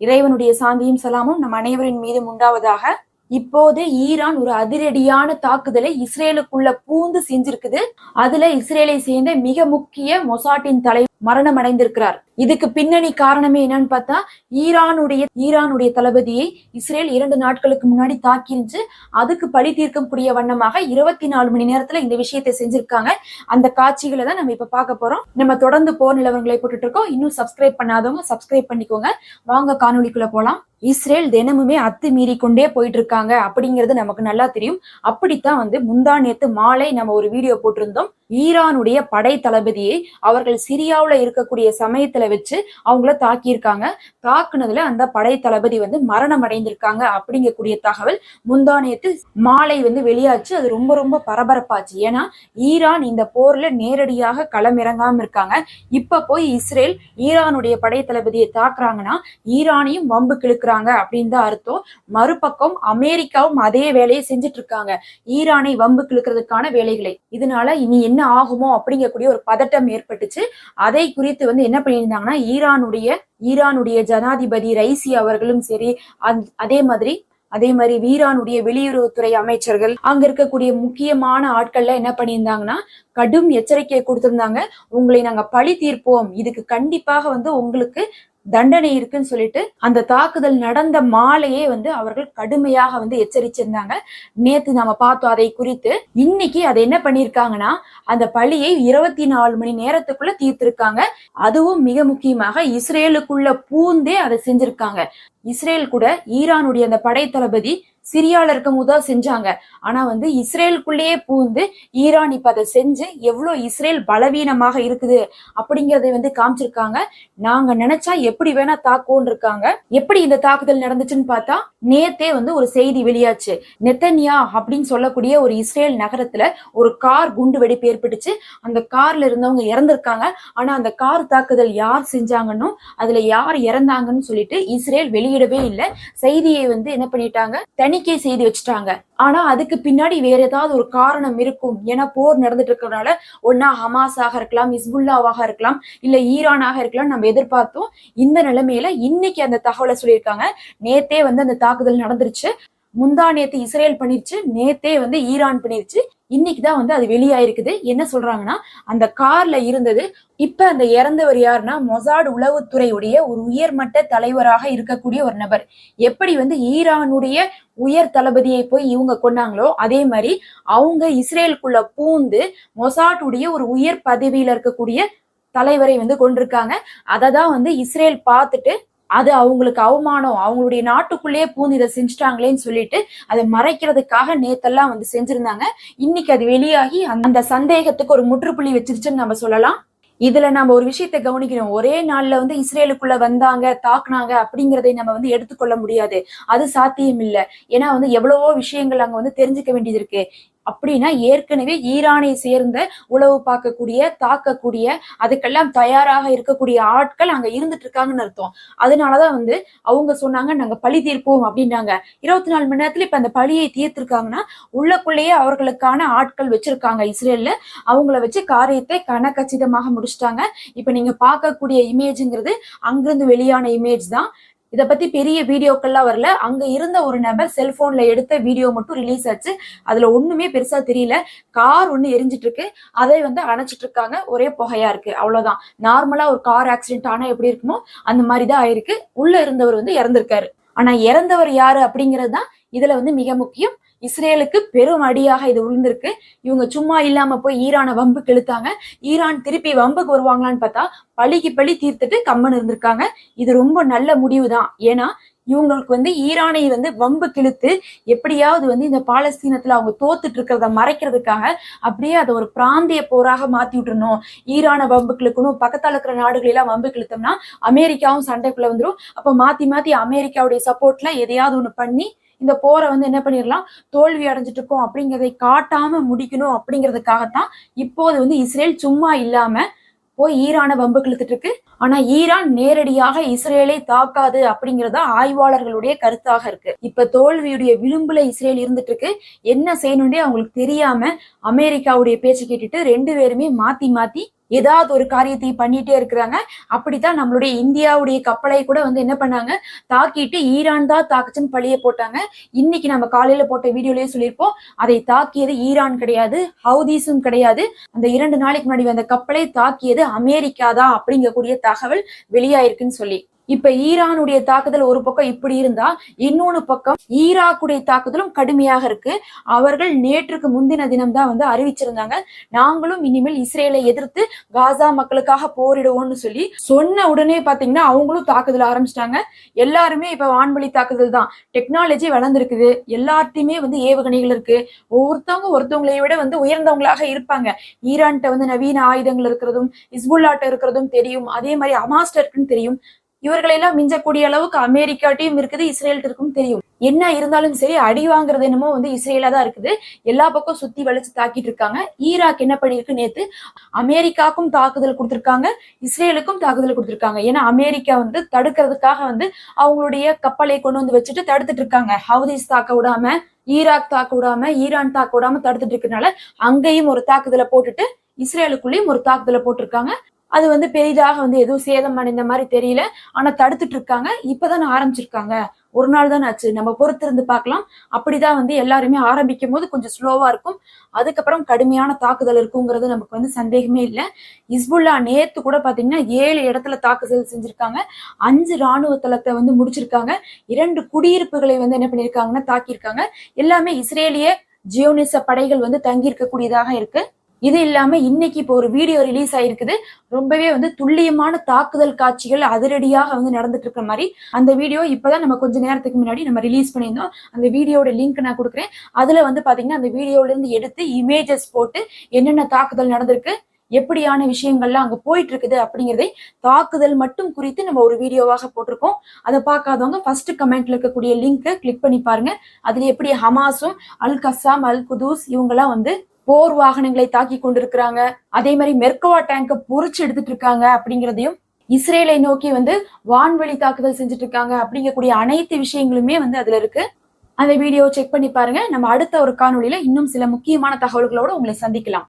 இறைவனுடைய சாந்தியும் சலாமும் நம் அனைவரின் மீதும் உண்டாவதாக. இப்போது ஈரான் ஒரு அதிரடியான தாக்குதலை இஸ்ரேலுக்குள்ள பூந்து செஞ்சிருக்குது. அதுல இஸ்ரேலை சேர்ந்த மிக முக்கிய மொசாட்டின் தலை மரணம் அடைந்திருக்கிறார் இதுக்கு பின்னணி காரணமே என்னன்னு பார்த்தா ஈரானுடைய ஈரானுடைய தளபதியை இஸ்ரேல் இரண்டு நாட்களுக்கு முன்னாடி தாக்கிருந்துச்சு அதுக்கு பழி தீர்க்கக்கூடிய வண்ணமாக இருபத்தி நாலு மணி நேரத்துல இந்த விஷயத்தை செஞ்சிருக்காங்க. அந்த காட்சிகளை தான் நம்ம இப்ப பார்க்க போறோம். நம்ம தொடர்ந்து போர் நிலவரங்களை போட்டுட்டு இருக்கோம். இன்னும் சப்ஸ்கிரைப் பண்ணாதவங்க சப்ஸ்கிரைப் பண்ணிக்கோங்க. வாங்க காணொலிக்குள்ள போலாம். இஸ்ரேல் தினமுமே அத்துமீறி கொண்டே போயிட்டு இருக்காங்க அப்படிங்கிறது நமக்கு நல்லா தெரியும். அப்படித்தான் வந்து முந்தா நேத்து மாலை நம்ம ஒரு வீடியோ போட்டிருந்தோம். ஈரானுடைய படை தளபதியை அவர்கள் சிரியாவில் இருக்கக்கூடிய சமயத்துல வச்சு அவங்கள தாக்கியிருக்காங்க. தாக்குனதுல அந்த படை தளபதி வந்து மரணம் அடைந்திருக்காங்க அப்படிங்கக்கூடிய தகவல் முந்தா மாலை வந்து வெளியாச்சு. அது ரொம்ப ரொம்ப பரபரப்பாச்சு. ஏன்னா ஈரான் இந்த போர்ல நேரடியாக களமிறங்காம இருக்காங்க. இப்ப போய் இஸ்ரேல் ஈரானுடைய படை தளபதியை தாக்குறாங்கன்னா ஈரானையும் வம்பு கிழக்குறாங்க அப்படின்னு தான் அர்த்தம். மறுபக்கம் அமெரிக்காவும் அதே வேலையை செஞ்சுட்டு இருக்காங்க ஈரானை வம்பு கிழக்கிறதுக்கான வேலைகளை. இதனால இனி என்ன ஆகுமோ அப்படிங்கக்கூடிய ஒரு பதட்டம் ஏற்பட்டுச்சு. அதை குறித்து வந்து என்ன பண்ணியிருந்தாங்கன்னா ஈரானுடைய ஈரானுடைய ஜனாதிபதி ரைசி அவர்களும் சரி அதே மாதிரி அதே மாதிரி ஈரானுடைய வெளியுறவுத்துறை அமைச்சர்கள் அங்க இருக்கக்கூடிய முக்கியமான ஆட்கள்ல என்ன பண்ணியிருந்தாங்கன்னா கடும் எச்சரிக்கையை கொடுத்திருந்தாங்க. உங்களை நாங்க பழி தீர்ப்போம். இதுக்கு கண்டிப்பாக வந்து உங்களுக்கு தண்டனை இருக்குன்னு சொல்லிட்டு அந்த தாக்குதல் நடந்த மாலையே வந்து அவர்கள் கடுமையாக வந்து எச்சரிச்சிருந்தாங்க. நேத்து நாம பார்த்தோம் அதை குறித்து. இன்னைக்கு அதை என்ன பண்ணிருக்காங்கன்னா அந்த பழியை இருபத்தி நாலு மணி நேரத்துக்குள்ள தீர்த்திருக்காங்க. அதுவும் மிக முக்கியமாக இஸ்ரேலுக்குள்ள பூந்தே அதை செஞ்சிருக்காங்க. இஸ்ரேல் கூட ஈரானுடைய அந்த படை தளபதி சிரியால இருக்கும் போதுதான் செஞ்சாங்க. ஆனா வந்து இஸ்ரேலுக்குள்ளேயே பூந்து ஈரான் இப்ப அதை செஞ்சு எவ்வளவு இஸ்ரேல் பலவீனமாக இருக்குது அப்படிங்கறத வந்து காமிச்சிருக்காங்க. நாங்க நினைச்சா எப்படி வேணா தாக்குவோன்னு இருக்காங்க. எப்படி இந்த தாக்குதல் நடந்துச்சுன்னு பார்த்தா நேத்தே வந்து ஒரு செய்தி வெளியாச்சு. நெத்தன்யா அப்படின்னு சொல்லக்கூடிய ஒரு இஸ்ரேல் நகரத்துல ஒரு கார் குண்டு வெடிப்பு ஏற்பட்டுச்சு. அந்த கார்ல இருந்தவங்க இறந்திருக்காங்க. ஆனா அந்த கார் தாக்குதல் யார் செஞ்சாங்கன்னு அதுல யார் இறந்தாங்கன்னு சொல்லிட்டு இஸ்ரேல் வெளி வெளியிடவே இல்லை. செய்தியை வந்து என்ன பண்ணிட்டாங்க? தணிக்கை செய்து வச்சுட்டாங்க. ஆனா அதுக்கு பின்னாடி வேற ஏதாவது ஒரு காரணம் இருக்கும் ஏன்னா போர் நடந்துட்டு இருக்கிறதுனால ஒன்னா ஹமாஸாக இருக்கலாம் இஸ்புல்லாவாக இருக்கலாம் இல்ல ஈரானாக இருக்கலாம் நம்ம எதிர்பார்த்தோம். இந்த நிலைமையில இன்னைக்கு அந்த தகவலை சொல்லியிருக்காங்க. நேத்தே வந்து அந்த தாக்குதல் நடந்துருச்சு. முந்தா நேத்து இஸ்ரேல் பண்ணிருச்சு. நேத்தே வந்து ஈரான் பண்ணிருச்சு. இன்னைக்கு தான் வந்து அது வெளியாயிருக்குது. என்ன சொல்றாங்கன்னா அந்த கார்ல இருந்தது இப்ப அந்த இறந்தவர் யாருன்னா மொசாட் உளவுத்துறையுடைய ஒரு உயர்மட்ட தலைவராக இருக்கக்கூடிய ஒரு நபர். எப்படி வந்து ஈரானுடைய உயர் தளபதியை போய் இவங்க கொண்டாங்களோ அதே மாதிரி அவங்க இஸ்ரேலுக்குள்ள பூந்து மொசாட்டுடைய ஒரு உயர் பதவியில இருக்கக்கூடிய தலைவரை வந்து கொண்டிருக்காங்க. அதை தான் வந்து இஸ்ரேல் பார்த்துட்டு அது அவங்களுக்கு அவமானம் அவங்களுடைய நாட்டுக்குள்ளேயே பூந்து இதை செஞ்சுட்டாங்களேன்னு சொல்லிட்டு அதை மறைக்கிறதுக்காக நேத்தெல்லாம் வந்து செஞ்சிருந்தாங்க. இன்னைக்கு அது வெளியாகி அந்த சந்தேகத்துக்கு ஒரு முற்றுப்புள்ளி வச்சிருச்சுன்னு நம்ம சொல்லலாம். இதுல நம்ம ஒரு விஷயத்த கவனிக்கணும். ஒரே நாள்ல வந்து இஸ்ரேலுக்குள்ள வந்தாங்க தாக்குனாங்க அப்படிங்கறதை நம்ம வந்து எடுத்துக்கொள்ள முடியாது. அது சாத்தியம் இல்லை ஏன்னா வந்து எவ்வளவோ விஷயங்கள் அங்க வந்து தெரிஞ்சுக்க வேண்டியது இருக்கு. அப்படின்னா ஏற்கனவே ஈரானை சேர்ந்த உளவு பார்க்கக்கூடிய தாக்கக்கூடிய அதுக்கெல்லாம் தயாராக இருக்கக்கூடிய ஆட்கள் அங்க இருந்துட்டு இருக்காங்கன்னு அர்த்தம். அதனாலதான் வந்து அவங்க சொன்னாங்க நாங்க பழி தீர்ப்போம் அப்படின்னாங்க இருபத்தி நாலு மணி நேரத்துல இப்ப அந்த பழியை தீர்த்திருக்காங்கன்னா உள்ளக்குள்ளேயே அவர்களுக்கான ஆட்கள் வச்சிருக்காங்க இஸ்ரேல்ல. அவங்கள வச்சு காரியத்தை கனக்கச்சிதமாக முடிச்சிட்டாங்க. இப்ப நீங்க பார்க்கக்கூடிய இமேஜ்ங்கிறது அங்கிருந்து வெளியான இமேஜ் தான். இதை பத்தி பெரிய வீடியோக்கள்லாம் வரல. அங்க இருந்த ஒரு நபர் செல்போன்ல எடுத்த வீடியோ மட்டும் ரிலீஸ் ஆச்சு. அதுல ஒண்ணுமே பெருசா தெரியல. கார் ஒண்ணு எரிஞ்சிட்டு இருக்கு அதை வந்து அணைச்சிட்டு இருக்காங்க ஒரே புகையா இருக்கு. அவ்வளவுதான். நார்மலா ஒரு கார் ஆக்சிடென்ட் ஆனா எப்படி இருக்குமோ அந்த மாதிரிதான் ஆயிருக்கு. உள்ள இருந்தவர் வந்து இறந்திருக்காரு. ஆனா இறந்தவர் யாரு அப்படிங்கிறது தான் இதுல வந்து மிக முக்கியம். இஸ்ரேலுக்கு பெரும் அடியாக இது விழுந்திருக்கு. இவங்க சும்மா இல்லாம போய் ஈரானை வம்பு கெழுத்தாங்க ஈரான் திருப்பி வம்புக்கு வருவாங்களான்னு பார்த்தா பழிக்கு பழி தீர்த்துட்டு கம்மன் இருந்திருக்காங்க. இது ரொம்ப நல்ல முடிவு தான் ஏன்னா இவங்களுக்கு வந்து ஈரானை வந்து வம்பு கிழித்து எப்படியாவது வந்து இந்த பாலஸ்தீனத்துல அவங்க தோத்துட்டு இருக்கிறத மறைக்கிறதுக்காக அப்படியே அதை ஒரு பிராந்திய போராக மாத்தி விட்டுருணும் ஈரானை வம்பு கிழக்கணும் பக்கத்தால் இருக்கிற நாடுகளெல்லாம் வம்பு கிழித்தோம்னா அமெரிக்காவும் சண்டைக்குள்ள வந்துடும் அப்போ மாத்தி மாத்தி அமெரிக்காவுடைய சப்போர்ட்ல எதையாவது ஒண்ணு பண்ணி இந்த போரை வந்து என்ன பண்ணிடலாம் தோல்வி அடைஞ்சிட்டு இருக்கோம் அப்படிங்கிறதை காட்டாம முடிக்கணும் அப்படிங்கிறதுக்காகத்தான் இப்போது வந்து இஸ்ரேல் சும்மா இல்லாம போய் ஈரான வம்பு கிழத்துட்டு இருக்கு. ஆனா ஈரான் நேரடியாக இஸ்ரேலை தாக்காது அப்படிங்கறத ஆய்வாளர்களுடைய கருத்தாக இருக்கு. இப்ப தோல்வியுடைய விளிம்புல இஸ்ரேல் இருந்துட்டு இருக்கு. என்ன செய்யணும்னே அவங்களுக்கு தெரியாம அமெரிக்காவுடைய பேச்சு கேட்டுட்டு ரெண்டு பேருமே மாத்தி மாத்தி ஏதாவது ஒரு காரியத்தை பண்ணிட்டே இருக்கிறாங்க. அப்படித்தான் நம்மளுடைய இந்தியாவுடைய கப்பலை கூட வந்து என்ன பண்ணாங்க? தாக்கிட்டு ஈரான் தான் தாக்குச்சுன்னு பழிய போட்டாங்க. இன்னைக்கு நம்ம காலையில போட்ட வீடியோலயே சொல்லியிருப்போம். அதை தாக்கியது ஈரான் கிடையாது ஹவுதீஸும் கிடையாது. அந்த இரண்டு நாளைக்கு முன்னாடி வந்த கப்பலை தாக்கியது அமெரிக்கா தான் அப்படிங்கக்கூடிய தகவல் வெளியாயிருக்குன்னு சொல்லி. இப்ப ஈரானுடைய தாக்குதல் ஒரு பக்கம் இப்படி இருந்தா இன்னொன்னு பக்கம் ஈராக்குடைய தாக்குதலும் கடுமையாக இருக்கு. அவர்கள் நேற்றுக்கு முந்தின தினம் தான் வந்து அறிவிச்சிருந்தாங்க. நாங்களும் இனிமேல் இஸ்ரேலை எதிர்த்து காசா மக்களுக்காக போரிடுவோம்னு சொல்லி சொன்ன உடனே பாத்தீங்கன்னா அவங்களும் தாக்குதல் ஆரம்பிச்சிட்டாங்க. எல்லாருமே இப்ப வான்வழி தாக்குதல் தான். டெக்னாலஜி வளர்ந்துருக்குது. எல்லாத்தையுமே வந்து ஏவுகணைகள் இருக்கு. ஒவ்வொருத்தவங்க ஒருத்தவங்களை விட வந்து உயர்ந்தவங்களாக இருப்பாங்க. ஈரான்கிட்ட வந்து நவீன ஆயுதங்கள் இருக்கிறதும் இஸ்புல்லாட்ட இருக்கிறதும் தெரியும். அதே மாதிரி அமாஸ்டர் இருக்குன்னு தெரியும். இவர்களெல்லாம் மிஞ்சக்கூடிய அளவுக்கு அமெரிக்காட்டையும் இருக்குது இஸ்ரேல்ட்டு இருக்கும் தெரியும். என்ன இருந்தாலும் சரி அடி வாங்குறது என்னமோ வந்து இஸ்ரேலா தான் இருக்குது. எல்லா பக்கம் சுத்தி வளைச்சு தாக்கிட்டு இருக்காங்க. ஈராக் என்ன பண்ணிருக்கு நேத்து? அமெரிக்காக்கும் தாக்குதல் கொடுத்திருக்காங்க. இஸ்ரேலுக்கும் தாக்குதல் கொடுத்திருக்காங்க. ஏன்னா அமெரிக்கா வந்து தடுக்கிறதுக்காக வந்து அவங்களுடைய கப்பலை கொண்டு வந்து வச்சுட்டு தடுத்துட்டு இருக்காங்க. ஹவுதீஸ் தாக்க விடாம ஈராக் தாக்க விடாம ஈரான் தாக்க விடாம தடுத்துட்டு இருக்கனால அங்கேயும் ஒரு தாக்குதலை போட்டுட்டு இஸ்ரேலுக்குள்ளேயும் ஒரு தாக்குதலை போட்டிருக்காங்க. அது வந்து பெரிதாக வந்து எதுவும் சேதம் அடைந்த மாதிரி தெரியல. ஆனா தடுத்துட்டு இருக்காங்க. இப்பதானே ஆரம்பிச்சிருக்காங்க. ஒரு நாள் தான் ஆச்சு. நம்ம பொறுத்திருந்து பார்க்கலாம். அப்படிதான் வந்து எல்லாருமே ஆரம்பிக்கும் போது கொஞ்சம் ஸ்லோவா இருக்கும். அதுக்கப்புறம் கடுமையான தாக்குதல் இருக்குங்கிறது நமக்கு வந்து சந்தேகமே இல்லை. இஸ்புல்லா நேத்து கூட பாத்தீங்கன்னா ஏழு இடத்துல தாக்குதல் செஞ்சிருக்காங்க. அஞ்சு ராணுவ தளத்தை வந்து முடிச்சிருக்காங்க. இரண்டு குடியிருப்புகளை வந்து என்ன பண்ணிருக்காங்கன்னா தாக்கியிருக்காங்க. எல்லாமே இஸ்ரேலிய ஜியோனிச படைகள் வந்து தங்கி இருக்கக்கூடியதாக இருக்கு. இது இல்லாம இன்னைக்கு இப்போ ஒரு வீடியோ ரிலீஸ் ஆயிருக்குது. ரொம்பவே வந்து துல்லியமான தாக்குதல் காட்சிகள் அதிரடியாக வந்து நடந்துட்டு இருக்கிற மாதிரி அந்த வீடியோ இப்பதான் நம்ம கொஞ்ச நேரத்துக்கு முன்னாடி நம்ம ரிலீஸ் பண்ணியிருந்தோம். அந்த வீடியோட லிங்க் நான் கொடுக்குறேன். அதுல வந்து பாத்தீங்கன்னா அந்த வீடியோல இருந்து எடுத்து இமேஜஸ் போட்டு என்னென்ன தாக்குதல் நடந்திருக்கு எப்படியான விஷயங்கள்லாம் அங்க போயிட்டு இருக்குது அப்படிங்கிறதை தாக்குதல் மட்டும் குறித்து நம்ம ஒரு வீடியோவாக போட்டிருக்கோம். அதை பார்க்காதவங்க ஃபர்ஸ்ட் கமெண்ட்ல இருக்கக்கூடிய லிங்கை கிளிக் பண்ணி பாருங்க. அதுல எப்படி ஹமாஸும் அல் கசாம் அல் குதூஸ் இவங்கெல்லாம் வந்து போர் வாகனங்களை தாக்கி கொண்டிருக்கிறாங்க. அதே மாதிரி மெர்கவா டேங்க பொறிச்சு எடுத்துட்டு இருக்காங்க அப்படிங்கிறதையும் இஸ்ரேலை நோக்கி வந்து வான்வெளி தாக்குதல் செஞ்சுட்டு இருக்காங்க அப்படிங்கக்கூடிய அனைத்து விஷயங்களுமே வந்து அதுல இருக்கு. அந்த வீடியோ செக் பண்ணி பாருங்க. நம்ம அடுத்த ஒரு காணொலியில இன்னும் சில முக்கியமான தகவல்களோட உங்களை சந்திக்கலாம்.